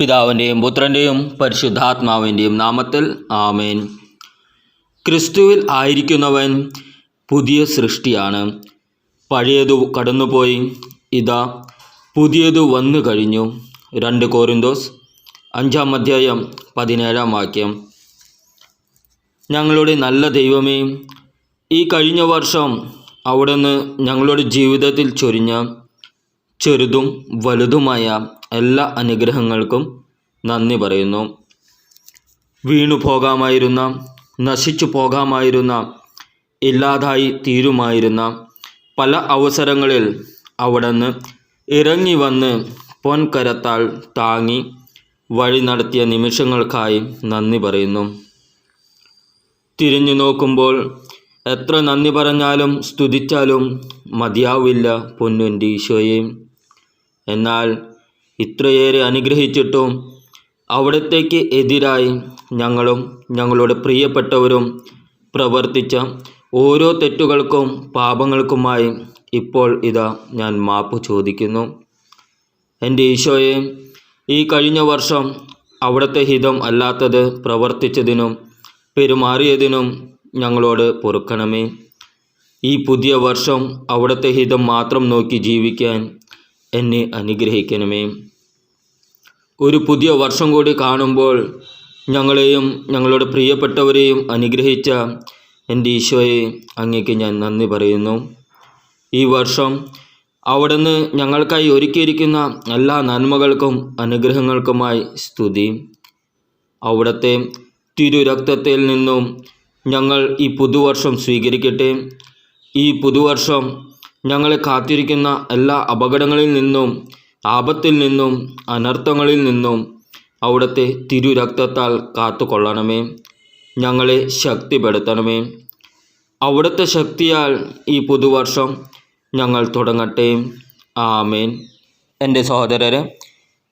പിതാവിന്റെയും പുത്രന്റെയും പരിശുദ്ധാത്മാവിന്റെയും നാമത്തിൽ ആമേൻ. ക്രിസ്തുവിൽ ആയിരിക്കുന്നവൻ പുതിയ സൃഷ്ടിയാണ്. പഴയതു കടന്നുപോയി ഇതാ പുതിയതു വന്നു കഴിഞ്ഞു. രണ്ട് കോരിന്തോസ് അഞ്ചാം അധ്യായം പതിനേഴാം വാക്യം. ഞങ്ങളുടെ നല്ല ദൈവമേ ഈ കഴിഞ്ഞ വർഷം അവിടുന്ന് ഞങ്ങളുടെ ജീവിതത്തിൽ ചൊരിഞ്ഞ ചെറുതും വലുതുമായ എല്ലാ അനുഗ്രഹങ്ങൾക്കും നന്ദി പറയുന്നു. വീണു പോകാമായിരുന്ന നശിച്ചു പോകാമായിരുന്ന ഇല്ലാതായി തീരുമായിരുന്ന പല അവസരങ്ങളിൽ അവിടുന്ന് ഇറങ്ങി വന്ന് പൊൻകരത്താൽ താങ്ങി വഴി നടത്തിയ നിമിഷങ്ങൾക്കായി നന്ദി പറയുന്നു. തിരിഞ്ഞു നോക്കുമ്പോൾ എത്ര നന്ദി പറഞ്ഞാലും സ്തുതിച്ചാലും മതിയാവില്ല പൊന്നുന്റെ ഈശോയെ. എന്നാൽ ഇത്രയേറെ അനുഗ്രഹിച്ചിട്ടും അവിടത്തേക്ക് എതിരായി ഞങ്ങളും ഞങ്ങളുടെ പ്രിയപ്പെട്ടവരും പ്രവർത്തിച്ച ഓരോ തെറ്റുകൾക്കും പാപങ്ങൾക്കുമായി ഇപ്പോൾ ഇതാ ഞാൻ മാപ്പ് ചോദിക്കുന്നു. എന്റെ ഈശോയെ ഈ കഴിഞ്ഞ വർഷം അവിടുത്തെ ഹിതം അല്ലാത്തത് പ്രവർത്തിച്ചതിനും പെരുമാറിയതിനും ഞങ്ങളോട് പൊറുക്കണമേ. ഈ പുതിയ വർഷം അവിടുത്തെ ഹിതം മാത്രം നോക്കി ജീവിക്കാൻ എന്നെ അനുഗ്രഹിക്കണമേ. ഒരു പുതിയ വർഷം കൂടി കാണുമ്പോൾ ഞങ്ങളെയും ഞങ്ങളുടെ പ്രിയപ്പെട്ടവരെയും അനുഗ്രഹിച്ച എന്റെ ഈശോയെ അങ്ങേക്ക് ഞാൻ നന്ദി പറയുന്നു. ഈ വർഷം അവിടുന്ന് ഞങ്ങൾക്കായി ഒരുക്കിയിരിക്കുന്ന എല്ലാ നന്മകൾക്കും അനുഗ്രഹങ്ങൾക്കുമായി സ്തുതി. അവിടുത്തെ തിരുരക്തത്തിൽ നിന്നും ഞങ്ങൾ ഈ പുതുവർഷം സ്വീകരിക്കട്ടെ. ഈ പുതുവർഷം ഞങ്ങളെ കാത്തിരിക്കുന്ന എല്ലാ അപകടങ്ങളിൽ നിന്നും ആപത്തിൽ നിന്നും അനർത്ഥങ്ങളിൽ നിന്നും അവിടുത്തെ തിരുരക്തത്താൽ കാത്തുകൊള്ളണമേ. ഞങ്ങളെ ശക്തിപ്പെടുത്തണമേ. അവിടുത്തെ ശക്തിയാൽ ഈ പുതുവർഷം ഞങ്ങൾ തുടങ്ങട്ടെ. ആമേൻ. എന്റെ സഹോദരരെ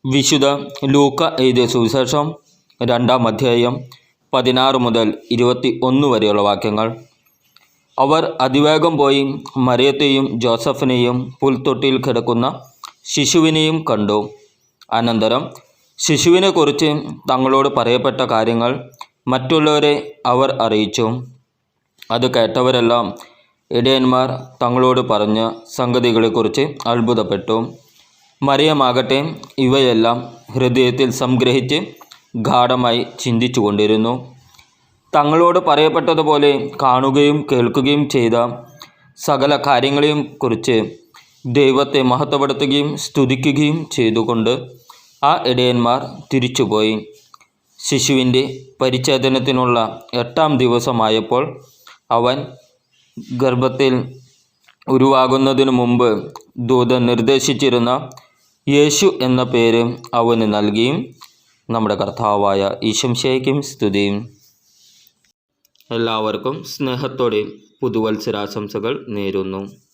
വിശുദ്ധ ലൂക്ക എഴുതിയ സുവിശേഷം രണ്ടാം അധ്യായം പതിനാറ് മുതൽ ഇരുപത്തി ഒന്ന് വരെയുള്ള വാക്യങ്ങൾ. അവർ അതിവേഗം പോയി മറിയത്തെയും ജോസഫിനെയും പുൽത്തൊട്ടിയിൽ കിടക്കുന്ന ശിശുവിനെയും കണ്ടു. അനന്തരം ശിശുവിനെക്കുറിച്ച് തങ്ങളോട് പറയപ്പെട്ട കാര്യങ്ങൾ മറ്റുള്ളവരെ അവർ അറിയിച്ചു. അത് കേട്ടവരെല്ലാം ഇടയന്മാർ തങ്ങളോട് പറഞ്ഞ സംഗതികളെക്കുറിച്ച് അത്ഭുതപ്പെട്ടു. മറിയമാകട്ടെ ഇവയെല്ലാം ഹൃദയത്തിൽ സംഗ്രഹിച്ച് ഗാഠമായി ചിന്തിച്ചു കൊണ്ടിരുന്നു തങ്ങളോട് പറയപ്പെട്ടതുപോലെ കാണുകയും കേൾക്കുകയും ചെയ്ത സകല കാര്യങ്ങളെയും കുറിച്ച് ദൈവത്തെ മഹത്വപ്പെടുത്തുകയും സ്തുതിക്കുകയും ചെയ്തുകൊണ്ട് ആ ഇടയന്മാർ തിരിച്ചുപോയി. ശിശുവിന്റെ പരിച്ഛേദനത്തിനുള്ള എട്ടാം ദിവസമായപ്പോൾ അവൻ ഗർഭത്തിൽ ഉരുവാകുന്നതിനു മുമ്പ് ദൂതൻ നിർദ്ദേശിച്ചിരുന്ന യേശു എന്ന പേര് അവന് നൽകിയും നമ്മുടെ കർത്താവായ ഈശംശയ്ക്കും സ്തുതിയും. എല്ലാവർക്കും സ്നേഹത്തോടെ പുതുവത്സരാശംസകൾ നേരുന്നു.